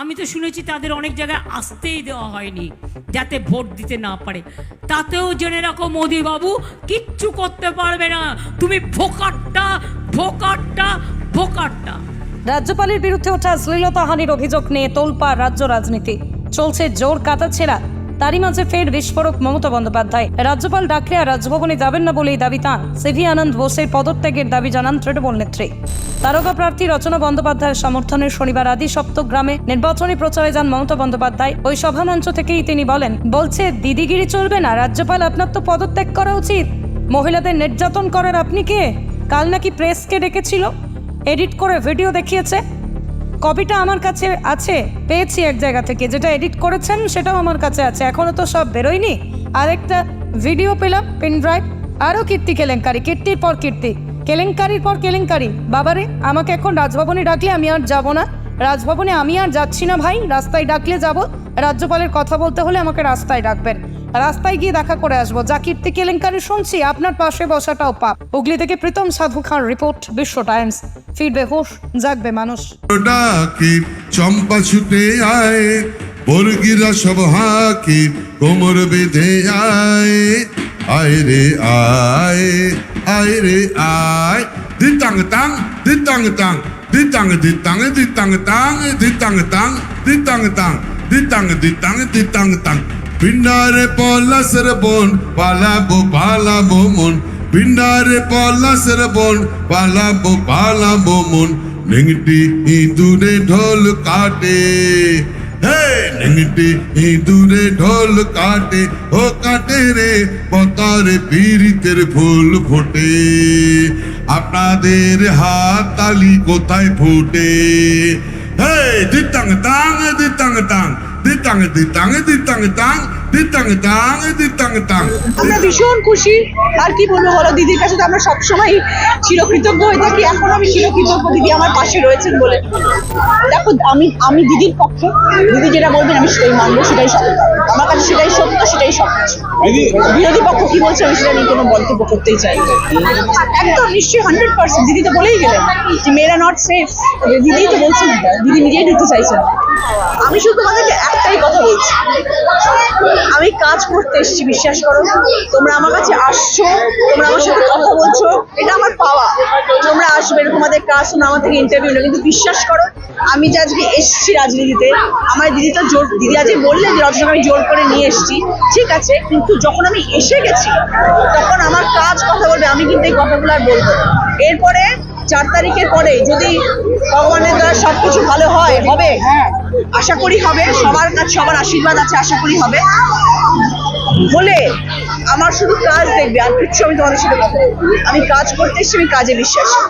আমি তো শুনেছি তাদের অনেক জায়গায় আসতেই দেওয়া হয়নি, যাতে ভোট দিতে না পারে। তাতেও জেনে রাখো মোদি বাবু কিচ্ছু করতে পারবে না। তুমি ভোকারটা ভোকারটা ভোকারটা রাজ্যপালের বিরুদ্ধে ওঠা শ্লীলতাহানির অভিযোগ নিয়ে তোলপাড় রাজ্য রাজনীতি। চলছে জোর কাটাছেড়া তারই মাঝে ফের বিস্ফোরক মমতা বন্দ্যোপাধ্যায়। রাজ্যপাল ডাকলে আর রাজভবনে যাবেন না বলেই দাবি তাঁর। সিভি আনন্দ বোসের পদত্যাগের দাবি জানান তৃণমূল নেত্রী। তারকা প্রার্থী রচনা বন্দ্যোপাধ্যায়ের সমর্থনে শনিবার আদি সপ্তগ্রামে নির্বাচনী প্রচারে যান মমতা বন্দ্যোপাধ্যায়। ওই সভামঞ্চ থেকেই তিনি বলেন, বলছে, দিদিগিরি চলবে না, রাজ্যপাল, আপনার তো পদত্যাগ করা উচিত। মহিলাদের নির্যাতন করার আপনি কে? কাল নাকি প্রেসকে ডেকেছিল? এডিট করে ভিডিও দেখিয়েছে। কপিটা আমার কাছে আছে, পেয়েছি এক জায়গা থেকে। যেটা এডিট করেছেন, সেটাও আমার কাছে আছে। এখনও তো সব বেরোয়নি। আরেকটা ভিডিও পেলাম পেন ড্রাইভ আরও কীর্তি কেলেঙ্কারি, কীর্তির পর কীর্তি। কেলেঙ্কারির পর কেলেঙ্কারি। বাবারে, আমাকে এখন রাজভবনে ডাকলে আমি আর যাব না। রাজভবনে আমি আর যাচ্ছি না ভাই, রাস্তায় ডাকলে যাব। রাজ্যপালের কথা বলতে হলে আমাকে রাস্তায় ডাকবেন। রাস্তায় গিয়ে দেখা করে আসব। যা কীর্তি কেলেঙ্কারি শুনছি, আপনার পাশে বসাটাও পাপ। হুগলি থেকে প্রীতম সাধু খান রিপোর্ট, বিশ্ব টাইমস। ফিরবে হোশ, জাগবে মানুষ। চম্পা ছুটে আয়, বর্গিরা সব হাকে কোমর বেঁধে আয়। আয় রে আয় আয় রে আয়। দিতাং তাং দিতাং তাং। দিতাং দিতাং দিতাং তাং দিতাং তাং দিতাং তাং দিতাং দিতাং দিতাং তাং পিন্ডারে পলাসের বন পালাবো পালাবো মন পিন্ডারে পলাসের বন পালাবো পালাবো মন নেংটি ইঁদুরে ঢোল কাটে হে নেংটি ইঁদুরে ঢোল কাটে ও কাটে রে পতারে পীড়িতের ফুল ফোটে আপনাদের হাত তালি কোথায় ফুটে? হে দিতাং তাং দিতাং তাং। দিতাং দিতাং দিতাং তাং দিতাং তাং দিতাং তাং আমরা ভীষণ খুশি। আর কি বলব বলো দিদির কাছে তো আমরা সবসময় চিরকৃতজ্ঞ হয়ে থাকি। এখন আমি চিরকৃতজ্ঞ দিদি আমার পাশে রয়েছেন বলে। দেখো আমি আমি দিদির পক্ষে। দিদি যেটা বলবেন আমি সেটাই মানবো সেটাই সত্য। আমার কাছে সেটাই সত্য সেটাই সব বিরোধী পক্ষ কি বলছে আমি সেটা নিয়ে কোনো মন্তব্য করতেই চাই একদম নিশ্চয়ই হান্ড্রেড পার্সেন্ট দিদি তো বলেই গেলেন যে মেয়েরা নট সেফ দিদিই তো বলছেন দিদি নিজেই ঢুকতে চাইছেন না। আমি শুধু তোমাদেরকে একটাই কথা বলছি। আমি কাজ করতে এসেছি, বিশ্বাস করো। তোমরা আমার কাছে আসছো, তোমরা আমার সাথে কথা বলছো, এটা আমার পাওয়া। তোমরা আসবে তোমাদের কাজ, তোমরা আমার থেকে ইন্টারভিউ নেবে। কিন্তু বিশ্বাস করো, আমি যে আজকে এসেছি রাজনীতিতে, আমার দিদি তো জোর, দিদি আজকে বললে যে রচনা আমি জোর করে নিয়ে এসেছি। ঠিক আছে, কিন্তু যখন আমি এসে গেছি, তখন আমার কাজ, কথা আমি কিন্তু এই কথাগুলো আর বলব এরপরে চার তারিখের পরে যদি ভগবানের দ্বারা সবকিছু ভালো হয়, হবে? হ্যাঁ। আশা করি হবে। সবার কাছে, সবার আশীর্বাদ আছে, আশা করি হবে। বলে আমার শুধু কাজ দেখবে, আর কিচ্ছু আমি তোমাদের সাথে কথা আমি কাজ করতে এসেছি, আমি কাজে বিশ্বাসী।